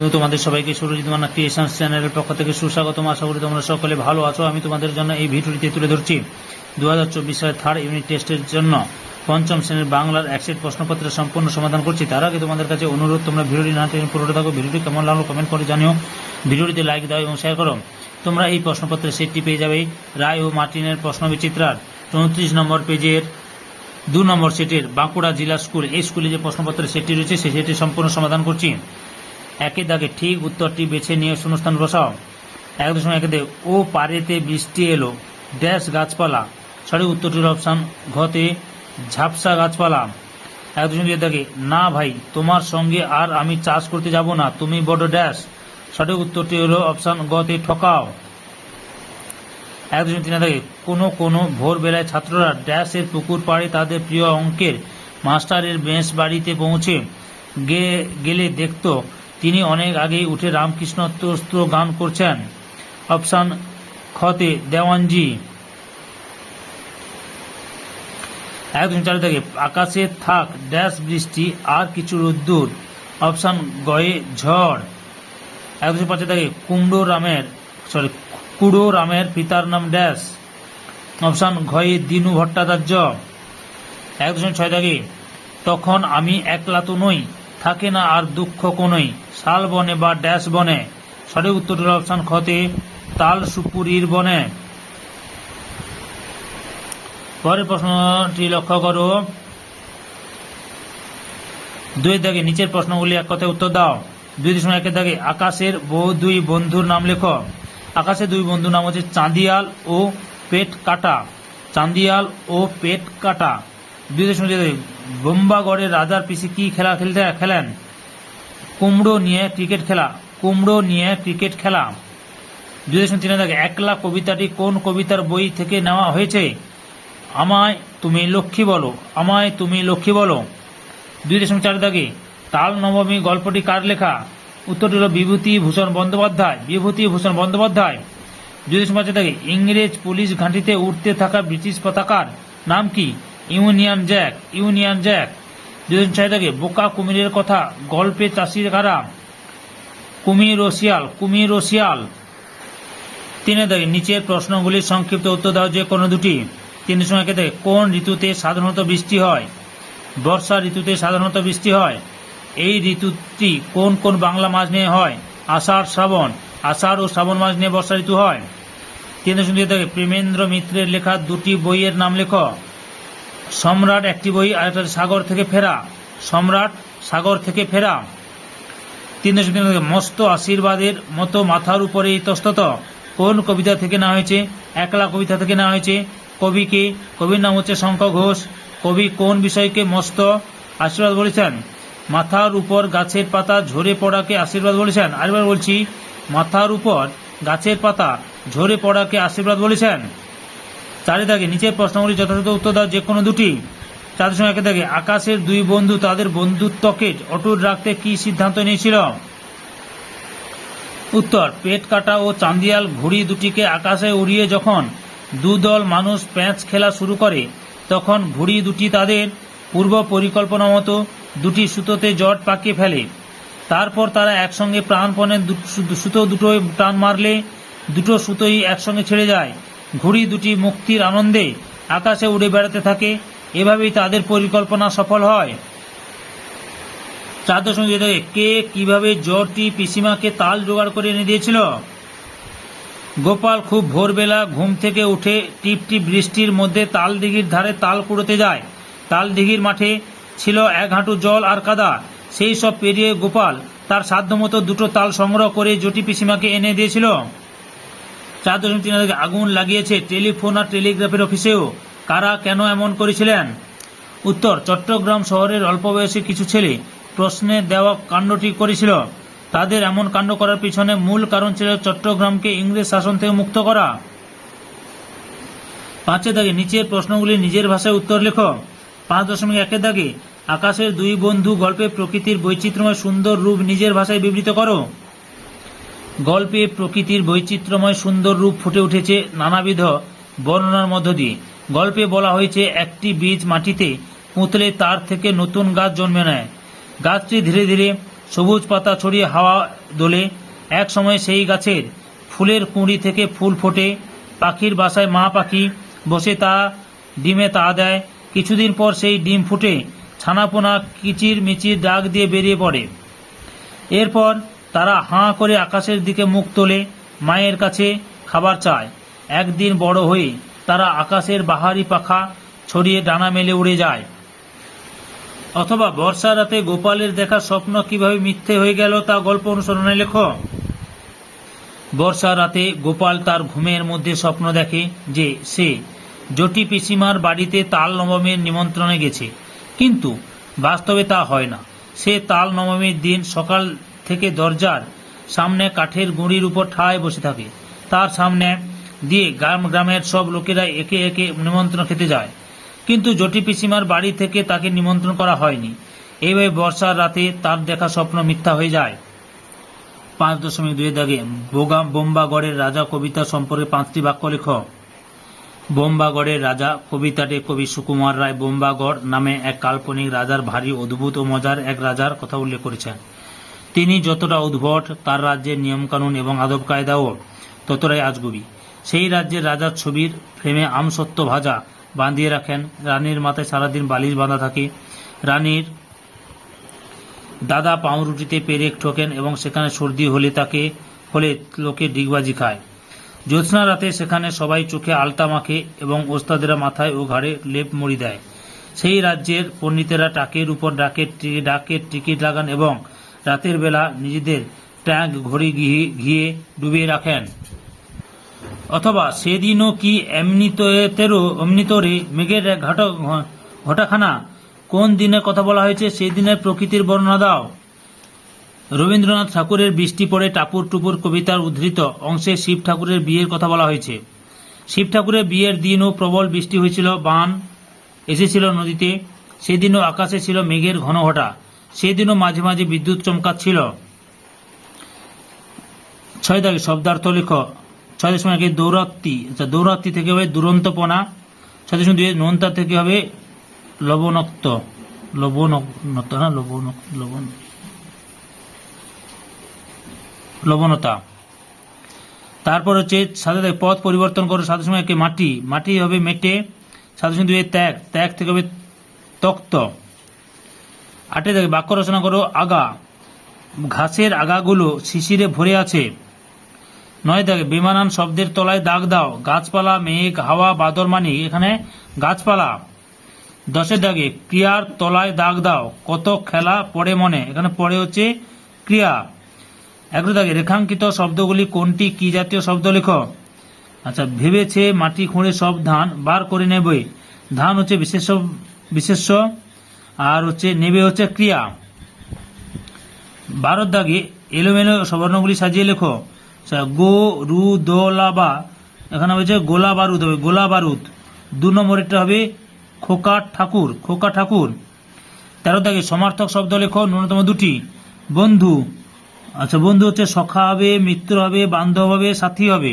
তোমাদের সবাইকে সুরজিৎ মান্না ক্রিয়েশনস চ্যানেলের পক্ষ থেকে সুস্বাগতম। আশা করি তোমরা সকলে ভালো আছো। আমি তোমাদের জন্য এই ভিডিওটিতে তুলে ধরছি। দু হাজার চব্বিশ সালের থার্ড ইউনিট টেস্টের জন্য পঞ্চম শ্রেণির বাংলার একসেট প্রশ্নপত্রের সম্পূর্ণ সমাধান করছি। তার আগে তোমাদের কাছে অনুরোধ, তোমরা ভিডিওটি না টেনে পুরোটা থাকো ভিডিওটি কেমন লাগল কমেন্ট করে জানিও। ভিডিওটিতে লাইক দাও এবং শেয়ার করো। তোমরা এই প্রশ্নপত্রের সেটটি পেয়ে যাবে। রায় ও মার্টিনের প্রশ্ন বিচিত্রার চৌত্রিশ নম্বর পেজের দু নম্বর সেটের বাঁকুড়া জেলা স্কুল, এই স্কুলে যে প্রশ্নপত্রের সেটটি রয়েছে, সেই সেটির সম্পূর্ণ সমাধান করছি। একে দাগে ঠিক উত্তরটি বেছে নিয়ে শূন্যস্থান বসাও। এক দশমিক একে দাগে ও পারেতে বৃষ্টি এলো। ড্যাশ গাছপালা। সঠিক উত্তরটির অপশান ঘতে ঝাপসা গাছপালা। এক দশমিক দাগে, না ভাই, তোমার সঙ্গে আর আমি চাষ করতে যাব না, তুমি বড় ড্যাশ। সঠিক উত্তরটি হলো অপশান গতে ঠকাও। এক দশমিক তিন দাগে, কোনো কোনো ভোরবেলায় ছাত্ররা ড্যাশের পুকুর পাড়ে তাদের প্রিয় অঙ্কের মাস্টারের বেঞ্চ বাড়িতে পৌঁছে গেলে দেখতো তিনি অনেক আগেই উঠে রামকৃষ্ণ স্তোত্র গান করছেন। অপশান খতে দেওয়ানজি। চার থেকে। আকাশে থাক, ড্যাশ বৃষ্টি, আর কিছু রোদ্দুর। অপশান গয়ে ঝড়। একদম পাঁচে থাকে, কুমড়ো রামের সরি কুড়ো রামের পিতার নাম ড্যাশ। অপশান ঘয়ে দিনু ভট্টাচার্য। এক ছয় থাকে, তখন আমি একলা তো নই। থাকে না আর দুঃখ কোনই। শাল বনে বা ড্যাশ বনে, সঠিক উত্তরটির অপশান খতে তাল সুপুরির বনে। পরের প্রশ্নটি লক্ষ্য করো। দুই দাগে নিচের প্রশ্নগুলি এক কথায় উত্তর দাও। দুই দশমিক একের দাগে আকাশের বহু দুই বন্ধুর নাম লেখো। আকাশের দুই বন্ধুর নাম হচ্ছে চাঁদিয়াল ও পেট কাটা চাঁদিয়াল ও পেট কাটা দশমিক বোম্বাগড়ের রাজার পিসি কি খেলা খেলতে খেলেন? কুমড়ো নিয়ে ক্রিকেট খেলা, কুমড়ো নিয়ে ক্রিকেট খেলা। দুই দশমিক তিন একলা কবিতাটি কোন কবিতার বই থেকে নেওয়া হয়েছে? আমায় তুমি লক্ষ্মী বলো, আমায় তুমি লক্ষ্মী বলো। দুই দশমিক চার দাগে, তাল নবমী গল্পটি কার লেখা? উত্তরটি হল বিভূতি ভূষণ বন্দ্যোপাধ্যায়, বিভূতি ভূষণ বন্দ্যোপাধ্যায়। দুই দশমিক পাঁচ দাগে, ইংরেজ পুলিশ ঘাঁটিতে উঠতে থাকা ব্রিটিশ পতাকার নাম কি? Union Jack Union Jack. দশমিক ছয় বোকা কুমিরের কথা, গল্পে চাষির কারা কুমির ও শিয়াল, কুমির ও শিয়াল। তিনে দাগে নিচের প্রশ্নগুলির সংক্ষিপ্ত উত্তর দাও যে কোনো দুটি। তিন সময় থেকে কোন ঋতুতে সাধারণত বৃষ্টি হয়? বর্ষা ঋতুতে সাধারণত বৃষ্টি হয়? এই ঋতুটি কোন কোন বাংলা মাস নিয়ে হয়? আষাঢ়, শ্রাবণ। আষাঢ় ও শ্রাবণ মাস নিয়ে বর্ষা ঋতু হয়? তিন দশমিক দুই থেকে প্রেমেন্দ্র মিত্রের লেখা দুটি বইয়ের নাম লেখ। সম্রাট একটি বই একটা সাগর থেকে ফেরা। সম্রাট সাগর থেকে ফেরা। তিন তিন মস্ত আশীর্বাদের মতো মাথার উপরে ইতস্তত কোন কবিতা থেকে নেওয়া হয়েছে? একলা কবিতা থেকে নেওয়া হয়েছে। কবিকে কবির নাম হচ্ছে শঙ্খ ঘোষ। কবি কোন বিষয়কে মস্ত আশীর্বাদ বলেছেন? মাথার উপর গাছের পাতা ঝরে পড়াকে আশীর্বাদ বলেছেন। আরেকবার বলছি, মাথার উপর গাছের পাতা ঝরে পড়াকে আশীর্বাদ বলেছেন। চারি দাগে নিচের প্রশ্নগুলি যথাযথ উত্তর দাও যে কোনো দুটি। চার সময় একে দাগে আকাশের দুই বন্ধু তাদের বন্ধুত্বকে অটুট রাখতে কি সিদ্ধান্ত নিয়েছিল? উত্তর, পেট কাটা ও চান্দিয়াল ঘুড়ি দুটিকে আকাশে উড়িয়ে যখন দুদল মানুষ প্যাঁচ খেলা শুরু করে, তখন ঘুড়ি দুটি তাদের পূর্ব পরিকল্পনা মতো দুটি সুতোতে জট পাকিয়ে ফেলে। তারপর তারা একসঙ্গে প্রাণপণে সুতো দুটোয় টান মারলে দুটো সুতোই একসঙ্গে ছেড়ে যায়। ঘুড়ি দুটি মুক্তির আনন্দে আকাশে উড়ে বেড়াতে থাকে। এভাবেই তাদের পরিকল্পনা সফল হয়। চার দশমিক দুই কে কীভাবে জ্বরটি পিসিমাকে তাল জোগাড় করে এনে দিয়েছিল? গোপাল খুব ভোরবেলা ঘুম থেকে উঠে টিপ টিপ বৃষ্টির মধ্যে তাল দিঘির ধারে তাল কুড়োতে যায়। তাল দিঘির মাঠে ছিল এক হাঁটু জল আর কাদা। সেই সব পেরিয়ে গোপাল তার সাধ্যমতো দুটো তাল সংগ্রহ করে জটি পিসিমাকে এনে দিয়েছিল। চার দশমিক তিন আগুন লাগিয়েছে টেলিফোন আর টেলিগ্রাফের অফিসেও। কারা কেন এমন করেছিলেন? উত্তর, চট্টগ্রাম শহরের অল্প বয়সী কিছু ছেলে প্রশ্নে দেওয়া কাণ্ডটি করেছিল। তাদের এমন কাণ্ড করার পিছনে মূল কারণ ছিল চট্টগ্রামকে ইংরেজ শাসন থেকে মুক্ত করা। পাঁচের দাগে নিচের প্রশ্নগুলি নিজের ভাষায় উত্তর লেখো। পাঁচ দশমিক একের দাগে আকাশের দুই বন্ধু গল্পে প্রকৃতির বৈচিত্র্যময় সুন্দর রূপ নিজের ভাষায় বিবৃত করো। গল্পে প্রকৃতির বৈচিত্র্যময় সুন্দর রূপ ফুটে উঠেছে নানাবিধ বর্ণনার মধ্য দিয়ে। গল্পে বলা হয়েছে, একটি বীজ মাটিতে পুঁতলে তার থেকে নতুন গাছ জন্মে নেয়। গাছটি ধীরে ধীরে সবুজ পাতা ছড়িয়ে হাওয়া দোলে। এক সময় সেই গাছের ফুলের কুঁড়ি থেকে ফুল ফোটে। পাখির বাসায় মা পাখি বসে তা ডিমে তা দেয়। কিছুদিন পর সেই ডিম ফুটে ছানাপোনা কিচির মিচির ডাক দিয়ে বেরিয়ে পড়ে। এরপর তারা হাঁ করে আকাশের দিকে মুখ তোলে, মায়ের কাছে খাবার চায়। একদিন বড় হয়ে তারা আকাশের বাহারি পাখা ছড়িয়ে ডানা মেলে উড়ে যায়। অথবা বর্ষা রাতে গোপালের দেখা স্বপ্ন কীভাবে মিথ্যে হয়ে গেল তা গল্প অনুসরণে লেখ। বর্ষা রাতে গোপাল তার ঘুমের মধ্যে স্বপ্ন দেখে যে সে জটি পিসিমার বাড়িতে তাল নবমীর নিমন্ত্রণে গেছে। কিন্তু বাস্তবে তা হয় না। সে তাল নবমীর দিন সকাল থেকে দরজার সামনে কাঠের গুঁড়ির উপর ঠায় বসে থাকে। তার সামনে দিয়ে গ্রাম গ্রামের সব লোকেরা একে একে নিমন্ত্রণ খেতে যায়। কিন্তু জটি পিসিমার বাড়ি থেকে তাকে নিমন্ত্রণ করা হয়নি। এইভাবে বর্ষার রাতে তার দেখা স্বপ্ন মিথ্যা হয়ে যায়। পাঁচ দশমিক দুই দাগে বোগা বোম্বাগড়ের রাজা কবিতা সম্পর্কে পাঁচটি বাক্য লেখ। বোম্বাগড়ের রাজা কবিতাটি কবি সুকুমার রায় বোম্বাগড় নামে এক কাল্পনিক, রাজার ভারী, অদ্ভুত ও মজার এক রাজার কথা উল্লেখ করেছেন। তিনি যতটা উদ্ভট, তার রাজ্যের নিয়মকানুন এবং আদব কায়দাও ততটাই আজগুবি। সেই রাজ্যের রাজার ছবির ফ্রেমে আমসত্ত্ব ভাজা বাঁধিয়ে রাখেন। রানীর মাথায় সারাদিন বালিশ বাঁধা থাকে। রানীর দাদা পাউরুটিতে পেরেক ঠোকেন এবং সেখানে সর্দি হলে তাকে, হলে লোকে ডিগবাজি খায়। জ্যোৎস্না রাতে সেখানে সবাই চোখে আলতা মাখে এবং ওস্তাদেরা মাথায় ও ঘাড়ে লেপ মরি দেয়। সেই রাজ্যের পণ্ডিতেরা টাকের উপর ডাকের ডাকের টিকিট লাগান এবং রাতের বেলা নিজেদের ট্যাঙ্ক ঘড়ি ঘিয়ে ডুবিয়ে রাখেন। অথবা সেদিনও কি এমনিতেরও এমনিতরে মেঘের ঘট, ঘটাখানা কোন দিনের কথা বলা হয়েছে সেই দিনের প্রকৃতির বর্ণনা দাও। রবীন্দ্রনাথ ঠাকুরের বৃষ্টি পড়ে টাপুর টুপুর কবিতার উদ্ধৃত অংশে শিব ঠাকুরের বিয়ের কথা বলা হয়েছে। শিব ঠাকুরের বিয়ের দিনও প্রবল বৃষ্টি হয়েছিল, বান এসেছিল নদীতে। সেদিনও আকাশে ছিল মেঘের ঘন ঘটা সেদিনও মাঝে মাঝে বিদ্যুৎ চমকাচ্ছিল ছয় দাগে শব্দার্থ লেখ। ছয় দশমিক একে দৌরাত্তি আচ্ছা দৌরাত্তি থেকে হবে দুরন্তপনা। ছয় দশমিক দুই নোনতা থেকে হবে লবণাক্ত। লবণাক্ত না লবণ লবণ। লবণতা। তারপর হচ্ছে সাথে পথ পরিবর্তন করো সাথে সময় মাটি। মাটি হবে মেটে সাথে দুই ত্যাগ। ত্যাগ থেকে হবে তক্ত। আটে থাকে বাক্য রচনা করো, আগা। ঘাসের আগাগুলো শিশিরে ভরে আছে। নয় থাকে বেমানান শব্দের তলায় দাগ দাও। গাছপালা, মেঘ, হাওয়া, বাদর মানি, এখানে গাছপালা। দশের দাগে ক্রিয়ার তলায় দাগ দাও। কত খেলা পড়ে মনে, এখানে পড়ে হচ্ছে ক্রিয়া। এগারো দাগে রেখাঙ্কিত শব্দগুলি কোনটি, কি জাতীয় শব্দ লেখ? আচ্ছা ভেবেছে মাটি খুঁড়ে সব ধান, বার করে নেবে। ধান হচ্ছে বিশেষ বিশেষ্য আর হচ্ছে নেবে হচ্ছে ক্রিয়া। বারোর দাগে এলোমেলো সবর্ণগুলি সাজিয়ে লেখো। আচ্ছা, গো রু দো লা বা। এখানে হচ্ছে গোলা বারুদ হবে গোলা বারুদ। দু নম্বরেরটা হবে খোকা ঠাকুর খোকা ঠাকুর। তেরো দাগে সমার্থক শব্দ লেখো ন্যূনতম দুটি। বন্ধু আচ্ছা বন্ধু হচ্ছে সখা হবে মিত্র হবে বান্ধব হবে সাথী হবে।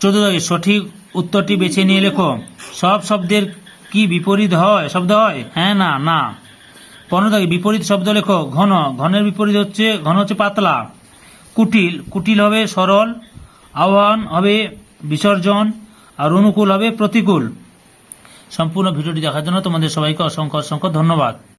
চোদ্দ দাগে সঠিক উত্তরটি বেছে নিয়ে লেখো। সব শব্দের কি বিপরীত হয়? শব্দ হয়? হ্যাঁ না না। পনেরো দাগে বিপরীত শব্দ লেখো। ঘন। ঘনের বিপরীত হচ্ছে, ঘন হচ্ছে পাতলা। কুটিল। কুটিল হবে সরল। আহ্বান হবে বিসর্জন। আর অনুকূল হবে প্রতিকূল। সম্পূর্ণ ভিডিওটি দেখার জন্য তোমাদের সবাইকে অসংখ্য অসংখ্য ধন্যবাদ।